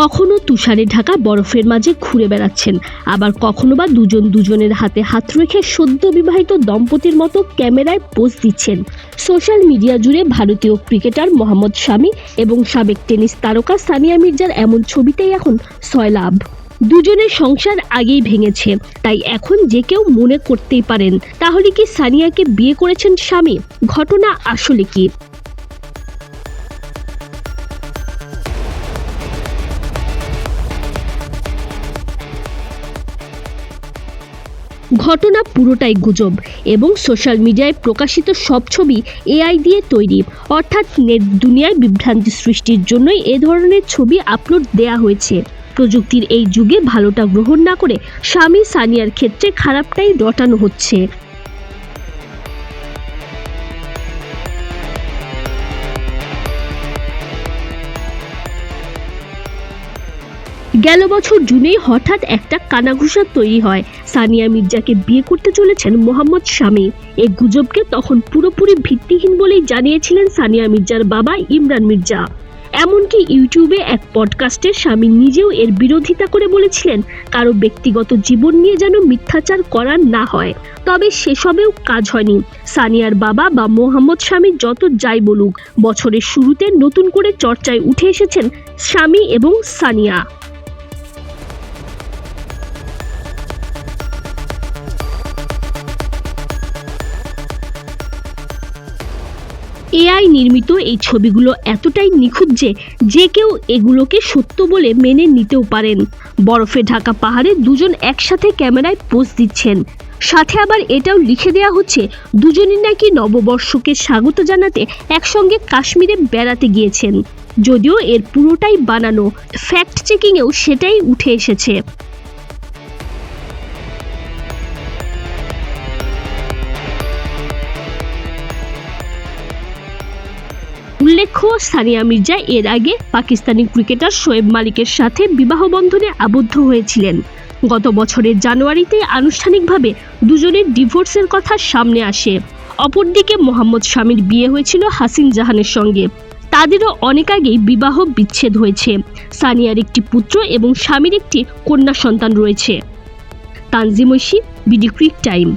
কখনো তুষারে ঢাকা বরফের মাঝে ঘুরে বেড়াচ্ছেন। আবার কখনো বা দুজন দুজনের হাতে হাত রেখে সদ্য বিবাহিত দম্পতির মতো ক্যামেরায় পোজ দিচ্ছেন। সোশ্যাল মিডিয়া জুড়ে ভারতীয় ক্রিকেটার মোহাম্মদ শামি এবং সাবেক টেনিস তারকা সানিয়া মির্জার এমন ছবিতেই এখন সয়লাভ দুজনের সংসার আগেই ভেঙেছে, তাই এখন যে কেউ মনে করতেই পারেন। তাহলে কি সানিয়াকে বিয়ে করেছেন স্বামী ঘটনা আসলে কি? ঘটনা পুরোটাই গুজব এবং সোশ্যাল মিডিয়ায় প্রকাশিত সব ছবি এআই দিয়ে তৈরি। অর্থাৎ নেট দুনিয়ায় বিভ্রান্তি সৃষ্টির জন্যই এ ধরনের ছবি আপলোড দেয়া হয়েছে। প্রযুক্তির এই যুগে ভালোটা গ্রহণ না করে স্বামী সানিয়ার ক্ষেত্রে খারাপটাই রটানো হচ্ছে। গেল বছর জুনেই হঠাৎ একটা কানাঘুষা তৈরি হয়। সানিয়া মির্জাকে বিয়ে করতে চলেছেন মোহাম্মদ শামী। এই গুজবকে তখন পুরোপুরি ভিত্তিহীন বলেই জানিয়েছিলেন সানিয়া মির্জার বাবা ইমরান মির্জা। এমনকি ইউটিউবে এক পডকাস্টে স্বামী নিজেও এর বিরোধিতা করে বলেছিলেন, কারও ব্যক্তিগত জীবন নিয়ে যেন মিথ্যাচার করা না হয়। তবে সেসবেও কাজ হয়নি। সানিয়ার বাবা বা মোহাম্মদ স্বামী যত যাই বলুক, বছরের শুরুতে নতুন করে চর্চায় উঠে এসেছেন স্বামী এবং সানিয়া। এআই নির্মিত এই ছবিগুলো এতটাই নিখুঁত যে যে কেউ এগুলোকে সত্য বলে মেনে নিতেও পারেন। বরফে ঢাকা পাহাড়ে দুজন একসাথে ক্যামেরায় পোজ দিচ্ছেন। সাথে আবার এটাও লিখে দেওয়া হচ্ছে, দুজনই নাকি নববর্ষকে স্বাগত জানাতে একসঙ্গে কাশ্মীরে বেড়াতে গিয়েছেন। যদিও এর পুরোটাই বানানো ফ্যাক্ট চেকিংয়েও সেটাই উঠে এসেছে। উল্লেখ্য, সানিয়া মির্জা এর আগে পাকিস্তানি ক্রিকেটার শোয়েব মালিকের সাথে বিবাহ বন্ধনে আবদ্ধ হয়েছিলেন। গত বছরের জানুয়ারিতে আনুষ্ঠানিকভাবে দুজনের ডিভোর্সের কথা সামনে আসে। অপরদিকে মোহাম্মদ স্বামীর বিয়ে হয়েছিল হাসিন জাহানের সঙ্গে। তাদেরও অনেক আগেই বিবাহ বিচ্ছেদ হয়েছে। সানিয়ার একটি পুত্র এবং স্বামীর একটি কন্যা সন্তান রয়েছে। Tanzim Oishi, BD crick time.